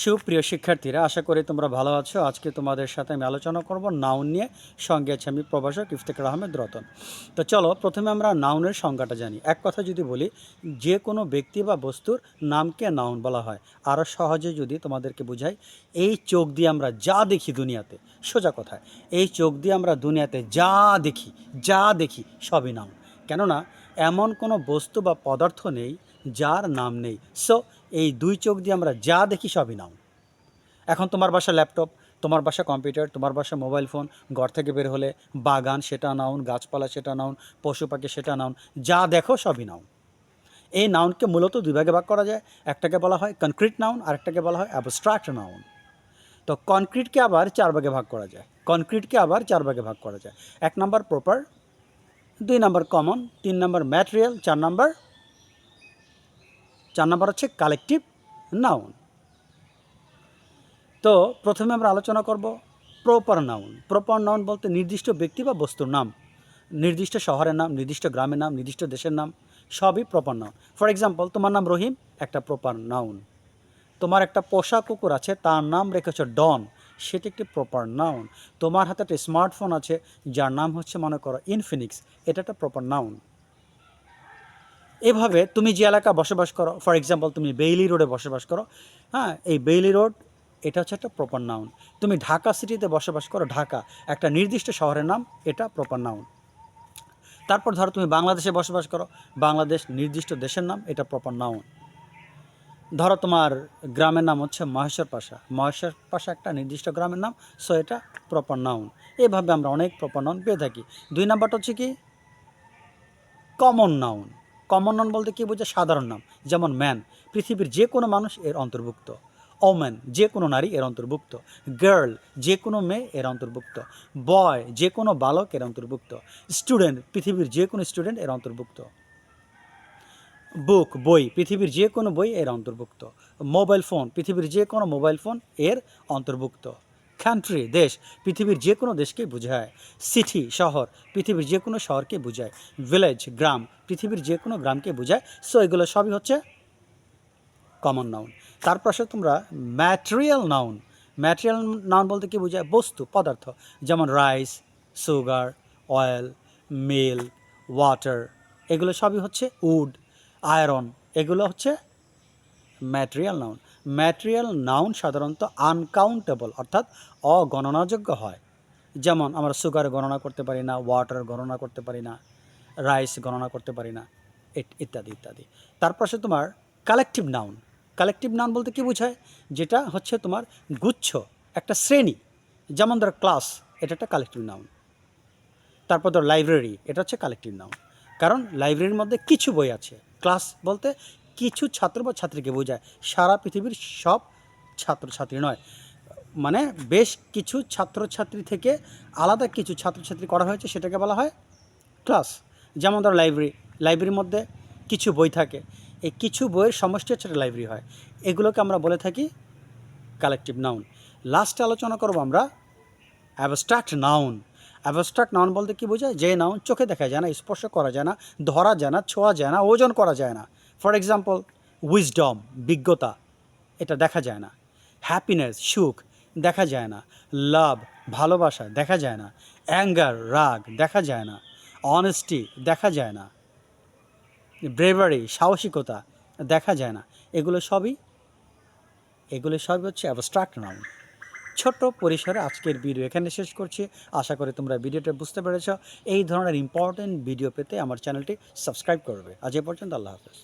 সুপ্রিয় শিক্ষার্থীরা, আশা করি তোমরা ভালো আছো। আজকে তোমাদের সাথে আমি আলোচনা করব নাউন নিয়ে। সঙ্গে আছে আমি প্রভাষক ইফতেখার আহমেদ রতন। তো চলো, প্রথমে আমরা নাউনের সংজ্ঞাটা জানি। এক কথা যদি বলি, যে কোনো ব্যক্তি বা বস্তুর নামকে নাউন বলা হয়। আরও সহজে যদি তোমাদেরকে বুঝাই, এই চোখ দিয়ে আমরা যা দেখি দুনিয়াতে, সোজা কথায় এই চোখ দিয়ে আমরা দুনিয়াতে যা দেখি যা দেখি সবই নাউন কেননা, এমন কোনো বস্তু বা পদার্থ নেই যার নাম নেই। সো এই দুই চোখ দিয়ে আমরা যা দেখি সবই নাম এখন তোমার বাসা ল্যাপটপ, তোমার বাসা কম্পিউটার, তোমার বাসা মোবাইল ফোন, ঘর থেকে বের হলে বাগান সেটা নাউন, গাছপালা সেটা নাউন, পশু পাখি সেটা নাউন, যা দেখো সবই নাউন এই নাউনকে মূলত দুই ভাগে ভাগ করা যায়, একটাকে বলা হয় কনক্রিট নাউন আর একটাকে বলা হয় অ্যাবস্ট্রাক্ট নাউন। তো কনক্রিটকে আবার চার ভাগে ভাগ করা যায় কনক্রিটকে আবার চার ভাগে ভাগ করা যায়। এক নম্বর প্রপার দুই নম্বর কমন তিন নম্বর ম্যাটেরিয়াল চার নম্বর চার নম্বর হচ্ছে কালেকটিভ নাউন তো প্রথমে আমরা আলোচনা করব প্রপার নাউন প্রপার নাউন বলতে নির্দিষ্ট ব্যক্তি বা বস্তুর নাম। নির্দিষ্ট শহরের নাম, নির্দিষ্ট গ্রামের নাম, নির্দিষ্ট দেশের নাম, সবই প্রপার নাউন ফর এক্সাম্পল তোমার নাম রহিম, একটা প্রপার নাউন তোমার একটা পোষা কুকুর আছে, তার নাম রেখেছ ডন। সেটি একটি প্রপার নাউন তোমার হাতে একটা স্মার্টফোন আছে, যার নাম হচ্ছে মনে করো ইনফিনিক্স এটা একটা প্রপার নাউন এভাবে তুমি যে এলাকা বসবাস করো ফর এক্সাম্পল তুমি বেইলি রোডে বসবাস করো হ্যাঁ এই বেইলি রোড এটা হচ্ছে একটা প্রপার নাউন তুমি ঢাকা সিটিতে বসবাস করো, ঢাকা, একটা নির্দিষ্ট শহরের নাম, এটা প্রপার নাউন তারপর ধরো তুমি বাংলাদেশে বসবাস করো, বাংলাদেশ নির্দিষ্ট দেশের নাম, এটা প্রপার নাউন ধরো তোমার গ্রামের নাম হচ্ছে মহেশ্বর পাশা মহেশ্বর পাশা একটা নির্দিষ্ট গ্রামের নাম সো এটা প্রপার নাউন এভাবে আমরা অনেক প্রপার নাউন পেয়ে থাকি। দুই নাম্বারটা হচ্ছে কি? কমন নাউন কমন নাউন বলতে কি বোঝায়? সাধারণ নাম যেমন ম্যান পৃথিবীর যে কোনো মানুষ এর অন্তর্ভুক্ত। ওম্যান যে কোনো নারী এর অন্তর্ভুক্ত। গার্ল যে কোনো মেয়ে এর অন্তর্ভুক্ত। বয় যে কোনো বালক এর অন্তর্ভুক্ত। স্টুডেন্ট পৃথিবীর যে কোনো স্টুডেন্ট এর অন্তর্ভুক্ত। বুক বই, পৃথিবীর যে কোনো বই এর অন্তর্ভুক্ত। মোবাইল ফোন পৃথিবীর যে কোনো মোবাইল ফোন এর অন্তর্ভুক্ত। কান্ট্রি দেশ, পৃথিবীর যে কোনো দেশকে বোঝায়। সিটি শহর, পৃথিবীর যে কোনো শহরকে বোঝায়। ভিলেজ গ্রাম, পৃথিবীর যে কোনো গ্রামকে বোঝায়। সো এগুলো সবই হচ্ছে কমন নাউন তারপর আসে তোমরা ম্যাটেরিয়াল নাউন ম্যাটেরিয়াল নাউন বলতে কি বোঝায়? বস্তু, পদার্থ। যেমন rice sugar oil meal water এগুলো সবই হচ্ছে উড আয়রন এগুলো হচ্ছে ম্যাটেরিয়াল নাউন। ম্যাটেরিয়াল নাউন সাধারণত আনকাউন্টেবল অর্থাৎ অগণনাযোগ্য হয়। যেমন আমরা সুগার গণনা করতে পারি না ওয়াটার গণনা করতে পারি না রাইস গণনা করতে পারি না ইত্যাদি ইত্যাদি। তারপর সে তোমার কালেকটিভ নাউন কালেকটিভ নাউন বলতে কি বোঝায়? যেটা হচ্ছে তোমার গুচ্ছ, একটা শ্রেণি। যেমন ধর ক্লাস এটা একটা কালেকটিভ নাউন তারপর ধর লাইব্রেরি এটা হচ্ছে কালেকটিভ নাউন কারণ লাইব্রেরির মধ্যে কিছু বই আছে। ক্লাস বলতে কিছু ছাত্র বা ছাত্রীকে বোঝায়। সারা পৃথিবীর সব ছাত্রছাত্রী নয়। মানে বেশ কিছু ছাত্রছাত্রী থেকে আলাদা কিছু ছাত্রছাত্রী করা হয়েছে, সেটাকে বলা হয় ক্লাস। যেমন ধর লাইব্রেরি। লাইব্রেরির মধ্যে কিছু বই থাকে। এই কিছু বইয়ের সমষ্টি হচ্ছে লাইব্রেরি হয়। এগুলোকে আমরা বলে থাকি কালেকটিভ নাউন লাস্টে আলোচনা করব আমরা অ্যাবস্ট্রাক্ট নাউন অ্যাবস্ট্রাক্ট নাউন বলতে কি বোঝায়? যে নাউন চোখে দেখা যায় না, স্পর্শ করা যায় না, ধরা যায় না, ছোঁয়া যায় না, ওজন করা যায় না। ফর এক্সাম্পল উইজডম বিজ্ঞতা, এটা দেখা যায় না। হ্যাপিনেস সুখ, দেখা যায় না। লাভ ভালোবাসা, দেখা যায় না। অ্যাঙ্গার রাগ, দেখা যায় না। অনেস্টি দেখা যায় না। ব্রেভারি সাহসিকতা, দেখা যায় না। এগুলো সবই এগুলো সবই হচ্ছে অ্যাবস্ট্রাক্ট নাউন ছোট্ট পরিসরে আজকের ভিডিও এখানে শেষ করছি। আশা করি তোমরা ভিডিওটা বুঝতে পেরেছ। এই ধরনের ইম্পর্টেন্ট ভিডিও পেতে আমার চ্যানেলটি সাবস্ক্রাইব করবে। আজ এ পর্যন্ত আল্লাহ হাফেজ।